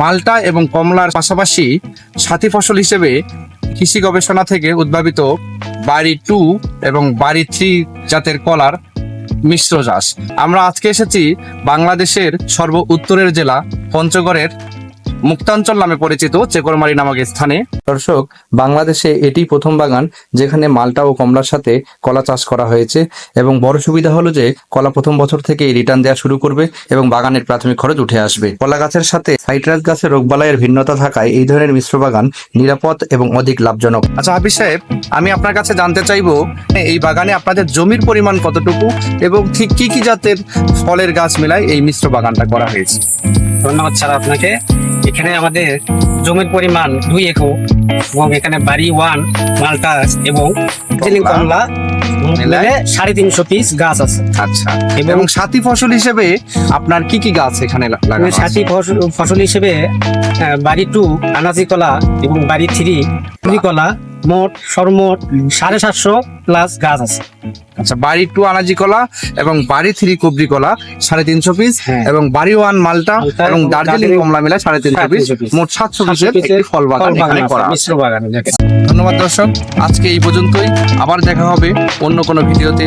মালটা এবং কমলার পাশাপাশি সাথী ফসল হিসেবে কৃষি গবেষণা থেকে উদ্ভাবিত বাড়ি টু এবং বাড়ি থ্রি জাতের কলার মিশ্র চাষ। আমরা আজকে এসেছি বাংলাদেশের সর্ব উত্তরের জেলা পঞ্চগড়ের মুক্তাঞ্চল নামে পরিচিত চেকরমারি নামক স্থানে। দর্শক বাংলাদেশে এটি প্রথম বাগান যেখানে মালটা ও কমলার সাথে কলা চাষ করা হয়েছে এবং বড় সুবিধা হলো যে কলা প্রথম বছর থেকে রিটার্ন দেওয়া শুরু করবে এবং বাগানের প্রাথমিক খরচ উঠে আসবে। কলা গাছের সাথে সাইট্রাস গাছের রোগবালাইয়ের ভিন্নতা থাকায় এই ধরনের মিশ্র বাগান নিরাপদ এবং অধিক লাভজনক। আচ্ছা হাফিজ সাহেব আমি আপনার কাছে জানতে চাইব এই বাগানে আপনাদের জমির পরিমাণ কতটুকু এবং ঠিক কি কি জাতের ফলের গাছ মেলায় এই মিশ্র বাগানটা করা হয়েছে? ধন্যবাদ স্যার আপনাকে। এখানে আমাদের জমির পরিমাণ দুই একর এবং এখানে বাড়ি ওয়ান মালটা এবং দার্জিলিং কমলা মিলে সাড়ে তিনশো পিস গাছ আছে। আচ্ছা। এবং সাথী ফসল হিসেবে আপনার কি কি গাছ এখানে লাগানো সাথী ফসল ফসল হিসেবে বাড়ি টু আনাজি কলা এবং বাড়ি থ্রি কলা মোট সর্বমোট সাড়ে সাতশো প্লাস গাছ আছে। আচ্ছা বাড়ি টু আনাজি কলা এবং বাড়ি থ্রি কুবরি কলা সাড়ে তিনশো পিস হ্যাঁ। এবং বাড়ি ওয়ান মালটা এবং দার্জিলিং কমলা মিলা সাড়ে তিনশো পিস মোট সাতশো পিসের একটি ফল বাগান এখানে করা ধন্যবাদ দর্শক আজকে এই পর্যন্তই। আবার দেখা হবে অন্য কোনো ভিডিওতে।